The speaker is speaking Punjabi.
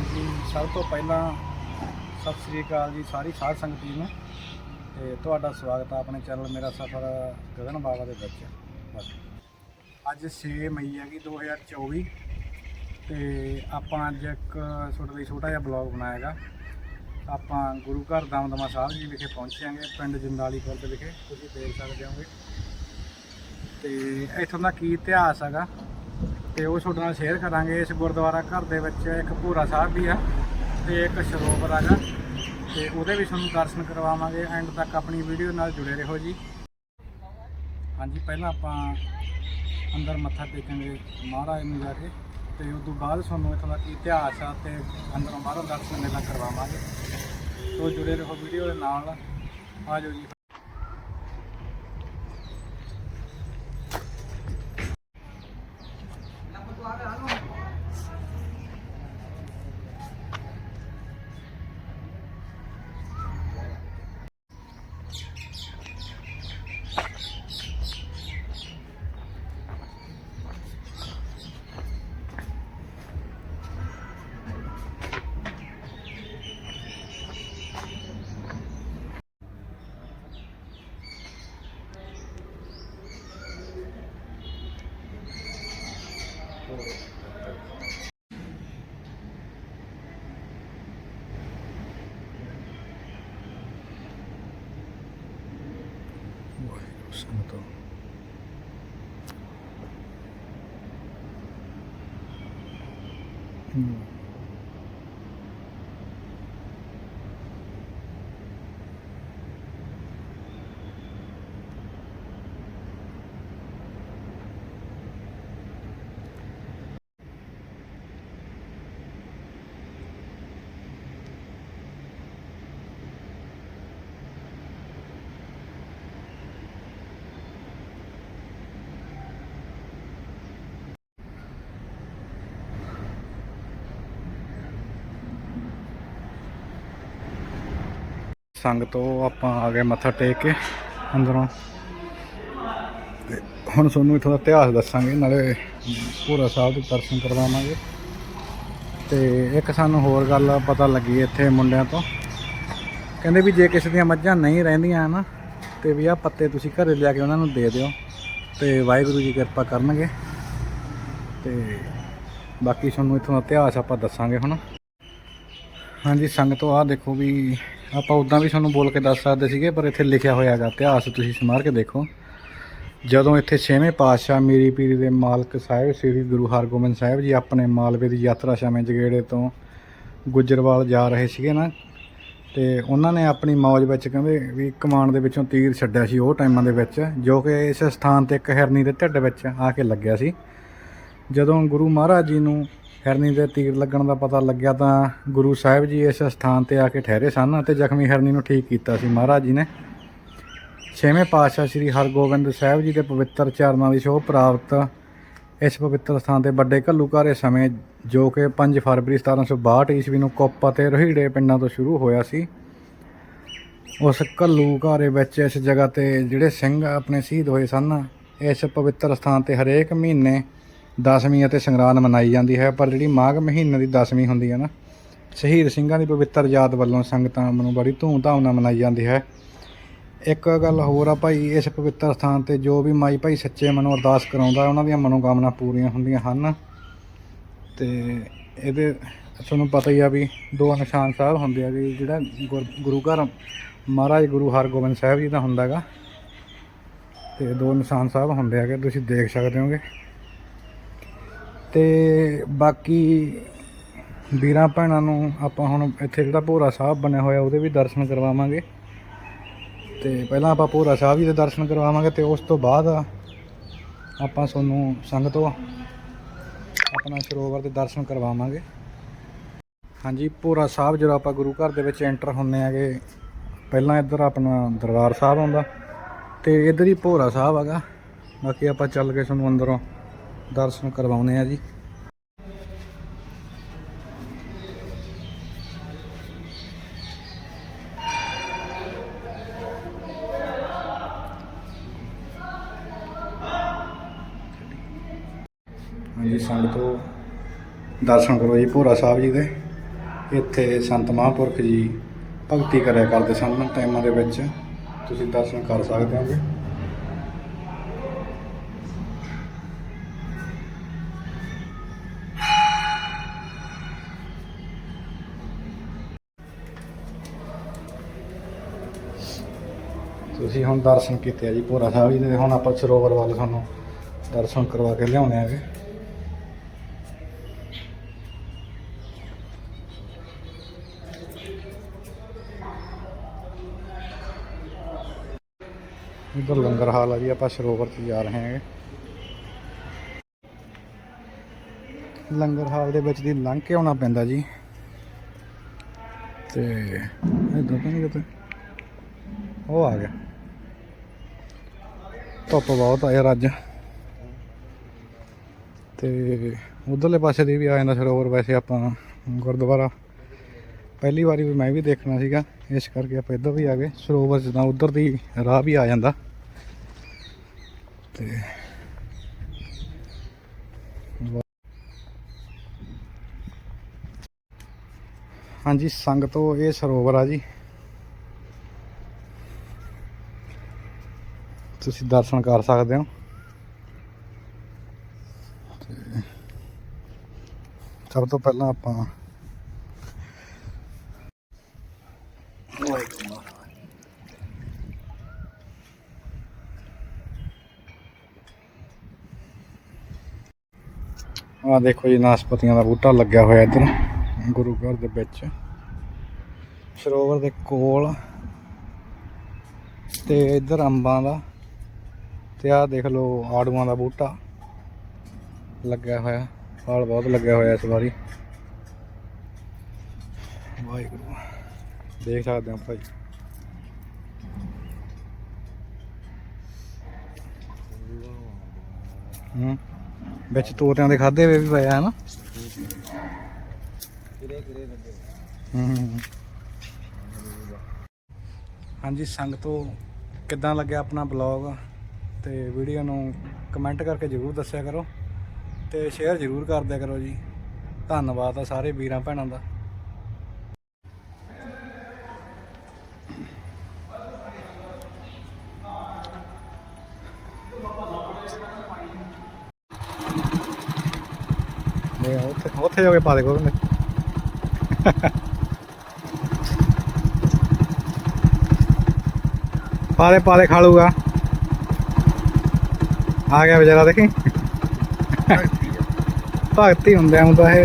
ਹਾਂਜੀ, ਸਭ ਤੋਂ ਪਹਿਲਾਂ ਸਤਿ ਸ੍ਰੀ ਅਕਾਲ ਜੀ, ਸਾਰੀ ਸਾਧ ਸੰਗਤ ਜੀ ਨੂੰ। ਤੇ ਤੁਹਾਡਾ ਸਵਾਗਤ ਆ ਆਪਣੇ ਚੈਨਲ ਮੇਰਾ ਸਫ਼ਰ ਗਗਨ ਬਾਬਾ ਦੇ ਵਿੱਚ। ਬਸ। ਅੱਜ 6 ਮਈ ਹੈਗੀ 2024 ਤੇ ਆਪਾਂ ਅੱਜ ਇੱਕ ਛੋਟਾ ਜਿਹਾ ਛੋਟਾ ਜਿਹਾ ਬਲੌਗ ਬਣਾਇਆਗਾ ਆਪਾਂ ਗੁਰੂ ਘਰ ਦਮਦਮਾ ਸਾਹਿਬ ਜੀ ਵਿਖੇ ਪਹੁੰਚਾਂਗੇ ਪਿੰਡ ਜੰਦਾਲੀ ਖੁਰਦ ਵਿਖੇ। ਤੁਸੀਂ ਦੇਖ ਸਕਦੇ ਹੋਗੇ। ਤੇ ਇੱਥੋਂ ਦਾ ਕੀ ਇਤਿਹਾਸ ਹੈਗਾ ਤੇ ਉਹ ਤੁਹਾਡੇ ਨਾਲ ਸ਼ੇਅਰ ਕਰਾਂਗੇ ਇਸ ਗੁਰਦੁਆਰਾ ਘਰ ਦੇ ਵਿੱਚ ਇੱਕ ਭੂਰਾ ਸਾਹਿਬ ਵੀ ਆ ਤੇ ਇੱਕ ਸਰੋਵਰ ਹੈਗਾ। ਤੇ ਉਹਦੇ ਵੀ ਤੁਹਾਨੂੰ ਦਰਸ਼ਨ ਕਰਵਾਵਾਂਗੇ ਐਂਡ ਤੱਕ ਆਪਣੀ ਵੀਡੀਓ ਨਾਲ ਜੁੜੇ ਰਹੋ ਜੀ। ਹਾਂਜੀ, ਪਹਿਲਾਂ ਆਪਾਂ ਅੰਦਰ ਮੱਥਾ ਟੇਕਾਂਗੇ ਮਹਾਰਾਜ ਨੂੰ ਜਾ ਕੇ ਤੇ ਉਸ ਤੋਂ ਬਾਅਦ ਤੁਹਾਨੂੰ ਇੱਥੋਂ ਦਾ ਇਤਿਹਾਸ ਆ ਤੇ ਅੰਦਰੋਂ ਬਾਹਰੋਂ ਦਰਸ਼ਨ ਮੇਲਾ ਕਰਵਾਵਾਂਗੇ। ਸੋ ਜੁੜੇ ਰਹੋ ਵੀਡੀਓ ਦੇ ਨਾਲ। ਆ ਜਾਓ ਜੀ ਵਾਹਿਗੁਰੂ ਸੰਤੋ ਸੰਗ ਤੋਂ ਆਪਾਂ ਆ ਗਏ ਮੱਥਾ ਟੇਕ ਕੇ ਅੰਦਰੋਂ। ਤੇ ਹੁਣ ਤੁਹਾਨੂੰ ਇਥੋਂ ਦਾ ਇਤਿਹਾਸ ਦੱਸਾਂਗੇ, ਨਾਲੇ ਪੂਰਾ ਸਾਹਿਬ ਦੇ ਦਰਸ਼ਨ ਕਰਵਾਵਾਂਗੇ। ਤੇ ਇੱਕ ਸਾਨੂੰ ਹੋਰ ਗੱਲ ਪਤਾ ਲੱਗੀ ਇੱਥੇ ਮੁੰਡਿਆਂ ਤੋਂ। ਕਹਿੰਦੇ ਵੀ ਜੇ ਕਿਸੇ ਦੀਆਂ ਮੱਝਾਂ ਨਹੀਂ ਰਹਿੰਦੀਆਂ ਨਾ, ਤੇ ਵੀ ਆ ਪੱਤੇ ਤੁਸੀਂ ਘਰੇ ਲਿਆ ਕੇ ਉਹਨਾਂ ਨੂੰ ਦੇ ਦਿਓ। ਤੇ ਵਾਹਿਗੁਰੂ ਜੀ ਕਿਰਪਾ ਕਰਨਗੇ। ਤੇ ਬਾਕੀ ਤੁਹਾਨੂੰ ਇਥੋਂ ਦਾ ਇਤਿਹਾਸ ਆਪਾਂ ਦੱਸਾਂਗੇ ਹੁਣ। ਹਾਂਜੀ ਸੰਗਤੋ ਆਹ ਦੇਖੋ ਵੀ ਆਪਾਂ ਉਦਾਂ ਵੀ ਤੁਹਾਨੂੰ ਬੋਲ ਕੇ ਦੱਸ ਸਕਦੇ ਸੀਗੇ, ਪਰ ਇੱਥੇ ਲਿਖਿਆ ਹੋਇਆ ਹੈਗਾ, ਇਤਿਹਾਸ ਤੁਸੀਂ ਸਮਾਰ ਕੇ ਦੇਖੋ। ਜਦੋਂ ਇੱਥੇ ਛੇਵੇਂ ਪਾਤਸ਼ਾਹ ਮੀਰੀ ਪੀਰੀ ਦੇ ਮਾਲਕ ਸਾਹਿਬ ਸ੍ਰੀ ਗੁਰੂ ਹਰਗੋਬਿੰਦ ਸਾਹਿਬ ਜੀ ਆਪਣੇ ਮਾਲਵੇ ਦੀ ਯਾਤਰਾ ਸ਼ਾਮੇ ਜਗੇੜੇ ਤੋਂ ਗੁੱਜਰਵਾਲ ਜਾ ਰਹੇ ਸੀਗੇ ਨਾ, ਤੇ ਉਹਨਾਂ ਨੇ ਆਪਣੀ ਮੌਜ ਵਿੱਚ ਕਹਿੰਦੇ ਵੀ ਕਮਾਨ ਦੇ ਵਿੱਚੋਂ ਤੀਰ ਛੱਡਿਆ ਸੀ ਉਹ ਟਾਈਮਾਂ ਦੇ ਵਿੱਚ, ਜੋ ਕਿ ਇਸ ਸਥਾਨ ਤੇ ਇੱਕ ਹਿਰਨੀ ਦੇ ਢਿੱਡ ਵਿੱਚ ਆ ਕੇ ਲੱਗਿਆ ਸੀ। ਜਦੋਂ ਗੁਰੂ ਮਹਾਰਾਜ ਜੀ ਨੂੰ ਹਰਨੀ ਦੇ ਤੀਰ ਲੱਗਣ ਦਾ ਪਤਾ ਲੱਗਿਆ ਤਾਂ ਗੁਰੂ ਸਾਹਿਬ ਜੀ ਇਸ ਸਥਾਨ ਤੇ ਆ ਕੇ ਠਹਿਰੇ ਸਨ ਅਤੇ ਜ਼ਖਮੀ ਹਰਨੀ ਨੂੰ ਠੀਕ ਕੀਤਾ ਸੀ। ਮਹਾਰਾਜ ਜੀ ਨੇ ਛੇਵੇਂ ਪਾਤਸ਼ਾਹ ਸ੍ਰੀ ਹਰਗੋਬਿੰਦ ਸਾਹਿਬ ਜੀ ਦੇ ਪਵਿੱਤਰ ਚਰਨਾਂ ਦੀ ਸ਼ੋਭ ਪ੍ਰਾਪਤ ਇਸ ਪਵਿੱਤਰ ਸਥਾਨ ਤੇ ਵੱਡੇ ਘੱਲੂਘਾਰੇ ਸਮੇਂ ਜੋ ਕਿ 5 ਫਰਵਰੀ 1762 ਈਸਵੀ ਨੂੰ ਕੁੱਪ ਅਤੇ ਰੋਹੀੜੇ ਪਿੰਡਾਂ ਤੋਂ ਸ਼ੁਰੂ ਹੋਇਆ ਸੀ, ਉਸ ਘੱਲੂਘਾਰੇ ਵਿੱਚ ਇਸ ਜਗ੍ਹਾ ਤੇ ਜਿਹੜੇ ਸਿੰਘ ਆਪਣੇ ਸ਼ਹੀਦ ਹੋਏ ਸਨ, ਇਸ ਪਵਿੱਤਰ ਸਥਾਨ ਤੇ ਹਰੇਕ ਮਹੀਨੇ ਦਸਵੀਂ ਅਤੇ ਸੰਗਰਾਂਦ ਮਨਾਈ ਜਾਂਦੀ ਹੈ, ਪਰ ਜਿਹੜੀ ਮਾਘ ਮਹੀਨੇ ਦੀ ਦਸਵੀਂ ਹੁੰਦੀ ਹੈ ਨਾ, ਸ਼ਹੀਦ ਸਿੰਘਾਂ ਦੀ ਪਵਿੱਤਰ ਯਾਦ ਵੱਲੋਂ ਸੰਗਤਾਂ ਨੂੰ ਬੜੀ ਧੂਮ-ਧਾਮ ਨਾਲ ਮਨਾਈ ਜਾਂਦੀ ਹੈ। ਇੱਕ ਗੱਲ ਹੋਰ ਆ ਭਾਈ, ਇਸ ਪਵਿੱਤਰ ਸਥਾਨ ਤੇ ਜੋ ਵੀ ਮਾਈ ਭਾਈ ਸੱਚੇ ਮਨੋਂ ਅਰਦਾਸ ਕਰਾਉਂਦਾ, ਉਹਨਾਂ ਦੀਆਂ ਮਨੋਕਾਮਨਾ ਪੂਰੀਆਂ ਹੁੰਦੀਆਂ ਹਨ। ਤੇ ਇਹਦੇ, ਤੁਹਾਨੂੰ ਪਤਾ ਹੀ ਆ ਵੀ ਦੋ ਨਿਸ਼ਾਨ ਸਾਹਿਬ ਹੁੰਦੇ ਆ ਕਿ ਜਿਹੜਾ ਗੁਰ- ਗੁਰੂ ਘਰ, ਮਹਾਰਾਜ ਗੁਰੂ ਹਰਗੋਬਿੰਦ ਸਾਹਿਬ ਜੀ ਦਾ ਹੁੰਦਾ ਹੈਗਾ, ਤੇ ਦੋ ਨਿਸ਼ਾਨ ਸਾਹਿਬ ਹੁੰਦੇ ਹੈਗੇ, ਤੁਸੀਂ ਦੇਖ ਸਕਦੇ ਹੋਗੇ। ਤੇ ਬਾਕੀ ਵੀਰਾਂ ਭੈਣਾਂ ਨੂੰ ਆਪਾਂ ਹੁਣ ਇੱਥੇ ਜਿਹੜਾ ਭੋਰਾ ਸਾਹਿਬ ਬਣਿਆ ਹੋਇਆ, ਉਹਦੇ ਵੀ ਦਰਸ਼ਨ ਕਰਵਾਵਾਂਗੇ। ਤੇ ਪਹਿਲਾਂ ਆਪਾਂ ਭੋਰਾ ਸਾਹਿਬ ਜੀ ਦੇ ਦਰਸ਼ਨ ਕਰਵਾਵਾਂਗੇ ਤੇ ਉਸ ਤੋਂ ਬਾਅਦ ਆਪਾਂ ਤੁਹਾਨੂੰ ਸੰਗਤੋਂ ਆਪਣਾ ਸਰੋਵਰ ਦੇ ਦਰਸ਼ਨ ਕਰਵਾਵਾਂਗੇ। ਹਾਂਜੀ, ਭੋਰਾ ਸਾਹਿਬ ਜਦੋਂ ਆਪਾਂ ਗੁਰੂ ਘਰ ਦੇ ਵਿੱਚ ਐਂਟਰ ਹੁੰਨੇ ਆਗੇ ਪਹਿਲਾਂ ਇੱਧਰ ਆਪਣਾ ਦਰਬਾਰ ਸਾਹਿਬ ਆਉਂਦਾ ਤੇ ਇੱਧਰ ਹੀ ਭੋਰਾ ਸਾਹਿਬ ਹੈਗਾ। ਬਾਕੀ ਆਪਾਂ ਚੱਲ ਕੇ ਤੁਹਾਨੂੰ ਅੰਦਰੋਂ ਦਰਸ਼ਨ ਕਰਵਾਉਨੇ ਆ ਜੀ। ਹਾਂਜੀ ਸੰਗਤੋ ਦਰਸ਼ਨ ਕਰੋ ਜੀ, ਭੋਰਾ ਸਾਹਿਬ ਜੀ ਦੇ। ਇੱਥੇ ਸੰਤ ਮਹਾਂਪੁਰਖ ਜੀ ਭਗਤੀ ਕਰਿਆ ਕਰਦੇ ਸਨ, ਟਾਈਮਾਂ ਦੇ ਵਿੱਚ। ਤੁਸੀਂ ਦਰਸ਼ਨ ਕਰ ਸਕਦੇ ਹੋਗੇ। ਤੁਸੀਂ ਹੁਣ ਦਰਸ਼ਨ ਕੀਤੇ ਆ ਜੀ ਭੋਰਾ ਸਾਹਿਬ ਜੀ ਦੇ, ਹੁਣ ਆਪਾਂ ਸਰੋਵਰ ਵੱਲ ਤੁਹਾਨੂੰ ਦਰਸ਼ਨ ਕਰਵਾ ਕੇ ਲਿਆਉਣੇ ਆਗੇ ਇਧਰ ਲੰਗਰ ਹਾਲ ਆ ਜੀ, ਆਪਾਂ ਸਰੋਵਰ 'ਚ ਜਾ ਰਹੇ ਹਾਂਗੇ। ਲੰਗਰ ਹਾਲ ਦੇ ਵਿੱਚ ਦੀ ਲੰਘ ਕੇ ਆਉਣਾ ਪੈਂਦਾ ਜੀ। ਤੇ ਇਧਰ ਤਾਂ ਨਹੀਂ ਕਿਤੇ। ਉਹ ਆ ਗਿਆ। ਧੁੱਪ ਬਹੁਤ ਆ ਯਾਰ ਅੱਜ। ਤੇ ਉਧਰਲੇ ਪਾਸੇ ਦੀ ਵੀ ਆ ਜਾਂਦਾ ਸਰੋਵਰ ਵੈਸੇ ਆਪਾਂ ਗੁਰਦੁਆਰਾ। ਪਹਿਲੀ ਵਾਰੀ ਵੀ ਮੈਂ ਵੀ ਦੇਖਣਾ ਸੀਗਾ, ਇਸ ਕਰਕੇ ਆਪਾਂ ਇੱਧਰ ਵੀ ਆ ਗਏ। ਸਰੋਵਰ ਜਿੱਦਾਂ ਉਧਰ ਦੀ ਰਾਹ ਵੀ ਆ ਜਾਂਦਾ। ਤੇ ਹਾਂਜੀ, ਸੰਗਤੋ ਇਹ ਸਰੋਵਰ ਆ ਜੀ। ਤੁਸੀਂ ਦਰਸ਼ਨ ਕਰ ਸਕਦੇ ਹੋ। ਸਭ ਤੋਂ ਪਹਿਲਾਂ ਆਪਾਂ ਆ ਦੇਖੋ ਜੀ, ਨਾਸਪਤੀਆਂ ਦਾ ਬੂਟਾ ਲੱਗਿਆ ਹੋਇਆ ਇੱਧਰ, ਗੁਰੂ ਘਰ ਦੇ ਵਿੱਚ। ਸਰੋਵਰ ਦੇ ਕੋਲ ਤੇ ਇੱਧਰ ਅੰਬਾਂ ਦਾ ਤੇ ਆਹ ਦੇਖ ਲਓ ਆੜੂਆਂ ਦਾ ਬੂਟਾ ਲੱਗਿਆ ਹੋਇਆ ਫਲ ਬਹੁਤ ਲੱਗਿਆ ਹੋਇਆ ਇਸ ਵਾਰੀ। ਵਾਹਿਗੁਰੂ, ਦੇਖ ਸਕਦੇ ਹੋ ਭਾਈ। ਹੂੰ, ਵਿੱਚ ਤੋਤਿਆਂ ਦੇ ਖਾਦੇ ਹੋਏ ਵੀ ਪਏ ਆ, ਹਨਾ? ਹੂੰ ਹਾਂਜੀ, ਸੰਗਤੋ, ਕਿੱਦਾਂ ਲੱਗਿਆ ਆਪਣਾ ਬਲੌਗ ਤੇ ਵੀਡੀਓ ਨੂੰ ਕਮੈਂਟ ਕਰਕੇ ਜਰੂਰ ਦੱਸਿਆ ਕਰੋ ਤੇ ਸ਼ੇਅਰ ਜਰੂਰ ਕਰ ਦਿਆ ਕਰੋ ਜੀ। ਧੰਨਵਾਦ ਆ ਸਾਰੇ ਵੀਰਾਂ ਭੈਣਾਂ ਦਾ। ਨੇ ਉੱਥੇ ਉੱਥੇ ਜਾ ਕੇ ਪਾ ਦੇ ਕੋਲ ਨੇ ਪਾ ਦੇ ਖਾ ਲੂਗਾ ਆ ਗਿਆ ਵਿਚਾਰਾ ਦੇਖੀ। ਭਗਤੀ ਹੁੰਦਿਆਂ ਨੂੰ ਤਾਂ ਇਹ